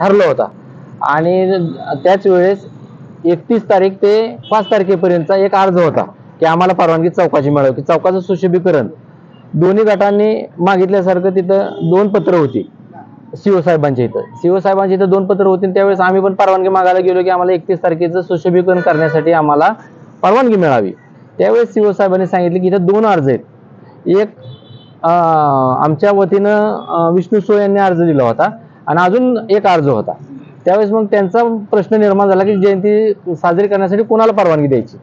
ठरलं होता. आणि त्याच वेळेस एकतीस तारीख ते पाच तारखेपर्यंतचा एक अर्ज होता की आम्हाला परवानगी चौकाची मिळावी की चौकाचं सुशोभीकरण. दोन्ही गटांनी मागितल्यासारखं तिथं दोन पत्र होती सीओ साहेबांच्या इथं. सीओ साहेबांच्या इथं दोन पत्र होती आणि त्यावेळेस आम्ही पण परवानगी मागायला गेलो की आम्हाला एकतीस तारखेचं सुशोभीकरण करण्यासाठी आम्हाला परवानगी मिळावी. त्यावेळेस सीओ साहेबांनी सांगितले की इथं दोन अर्ज आहेत. एक आमच्या वतीनं विष्णू सोय यांनी अर्ज दिला होता. आणि अजून एक अर्ज होता. त्यावेळेस मग त्यांचा प्रश्न निर्माण झाला की जयंती साजरी करण्यासाठी कोणाला परवानगी द्यायची?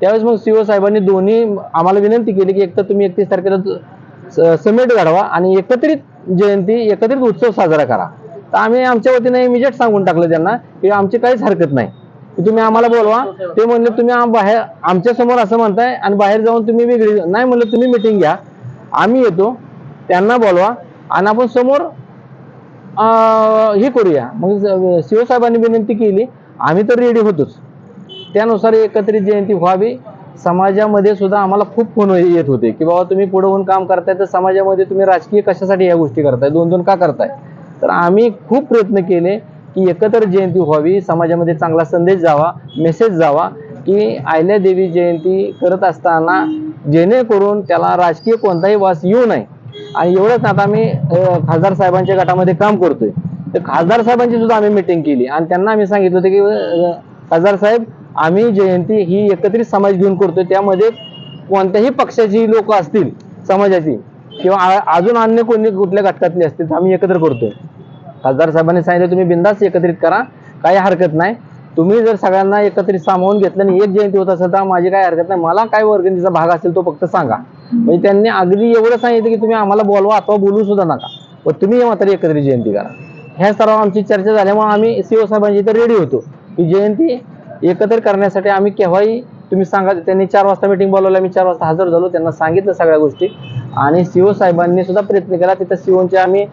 त्यावेळेस मग सीओ साहेबांनी दोन्ही आम्हाला विनंती केली की एक तर तुम्ही एकतीस तारखेला समिट समेट घडवा आणि एकत्रित जयंती एकत्रित उत्सव साजरा करा. तर आम्ही आमच्या वतीने इमिजिएट सांगून टाकलं त्यांना की आमची काहीच हरकत नाही. की तुम्ही आम्हाला बोलवा. ते म्हणले तुम्ही बाहेर आमच्यासमोर असं म्हणताय आणि बाहेर जाऊन तुम्ही वेगळी नाही म्हणलं तुम्ही मिटिंग घ्या. आम्ही येतो. त्यांना बोलवा. आणि आपण समोर हे करूया. मग शिवसाहेबांनी विनंती केली आम्ही तर रेडी होतोच. त्यानुसार एकत्रित जयंती व्हावी. समाजामध्ये सुद्धा आम्हाला खूप फोन येत होते की बाबा तुम्ही पुढे होऊन काम करताय तर समाजामध्ये तुम्ही राजकीय कशासाठी या गोष्टी करताय? दोन दोन का करताय? तर आम्ही खूप प्रयत्न केले की एकत्र जयंती व्हावी समाजामध्ये चांगला संदेश जावा मेसेज जावा की आयल्या देवी जयंती करत असताना जेणेकरून त्याला राजकीय कोणताही वास येऊ नये. आणि एवढंच ना आता आम्ही खासदार साहेबांच्या गटामध्ये काम करतोय. तर खासदार साहेबांची सुद्धा आम्ही मिटिंग केली. आणि त्यांना आम्ही सांगितलं होतं की खासदार साहेब आम्ही जयंती ही एकत्रित समाज घेऊन करतोय. त्यामध्ये कोणत्याही पक्षाची लोक असतील समाजाची किंवा अजून अन्य कोणी कुठल्या घटकातली असतील तर आम्ही एकत्र करतोय. खासदार साहेबांनी सांगितलं तुम्ही बिंदास एकत्रित करा. काही हरकत नाही. तुम्ही जर सगळ्यांना एकत्रित सामावून घेतलं आणि एक जयंती होत असेल तर माझी काय हरकत नाही. मला काय वर्गणीचा भाग असेल तो फक्त सांगा. म्हणजे त्यांनी अगदी एवढं सांगितलं की तुम्ही आम्हाला बोलवा अथवा बोलू सुद्धा नका. पण तुम्ही मात्र एकत्रित जयंती करा. ह्या सर्व आमची चर्चा झाल्यामुळे आम्ही सीओ साहेबांची इथं रेडी होतो. की जयंती एकत्र करण्यासाठी आम्ही केव्हाही तुम्ही सांगा त्यांनी चार वाजता मिटिंग बोलवली आम्ही चार वाजता हजर झालो त्यांना सांगितलं सगळ्या गोष्टी. आणि सीओ साहेबांनी सुद्धा प्रयत्न केला तिथं सीओचे आम्ही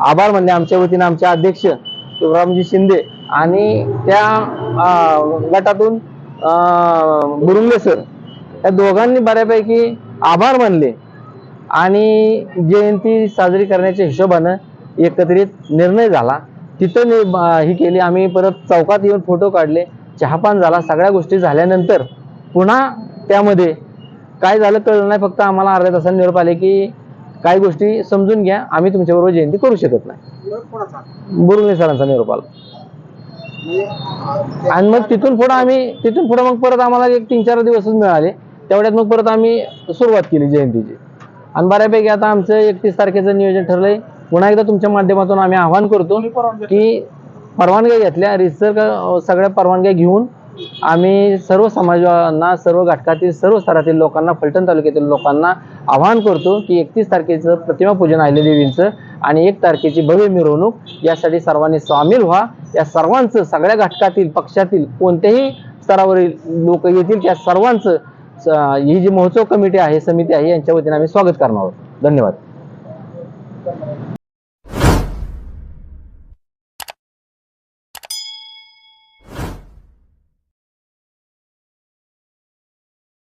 आभार म्हणले आमच्या वतीने आमचे अध्यक्ष शिवरामजी शिंदे आणि त्या गटातून अं, बुरुंगे सर या दोघांनी बऱ्यापैकी आभार मानले. आणि जयंती साजरी करण्याच्या हिशोबानं एकत्रित निर्णय झाला. तिथं मी ही केली. आम्ही परत चौकात येऊन फोटो काढले. चहापान झाला. सगळ्या गोष्टी झाल्यानंतर पुन्हा त्यामध्ये काय झालं कळलं नाही. फक्त आम्हाला अर्ध्या तासाने निरोप आले की काही गोष्टी समजून घ्या. आम्ही तुमच्याबरोबर जयंती करू शकत नाही. बुरुंगे सरांचा निरोप आला. आणि मग तिथून पुढे आम्ही तिथून पुढे मग परत आम्हाला एक तीन चार दिवसच मिळाले. तेवढ्यात मग परत आम्ही सुरुवात केली जयंतीची. आणि बऱ्यापैकी आता आमचं एकतीस तारखेचं नियोजन ठरलंय. पुन्हा एकदा तुमच्या माध्यमातून आम्ही आवाहन करतो की परवानग्या घेतल्या रिसर सगळ्या परवानग्या घेऊन आम्ही सर्व समाजांना सर्व घटकातील सर्व स्तरातील लोकांना फलटण तालुक्यातील लोकांना आवाहन करतो की एकतीस तारखेचं प्रतिमा पूजन आहिले देवींचं आणि एक तारखेची भव्य मिरवणूक यासाठी सर्वांनी सामील व्हा. या सर्वांचं सगळ्या घटकातील पक्षातील कोणत्याही स्तरावरील लोक येतील त्या सर्वांचं ही जी महोत्सव कमिटी आहे समिती आहे यांच्या वतीने आम्ही स्वागत करणार आहोत. धन्यवाद.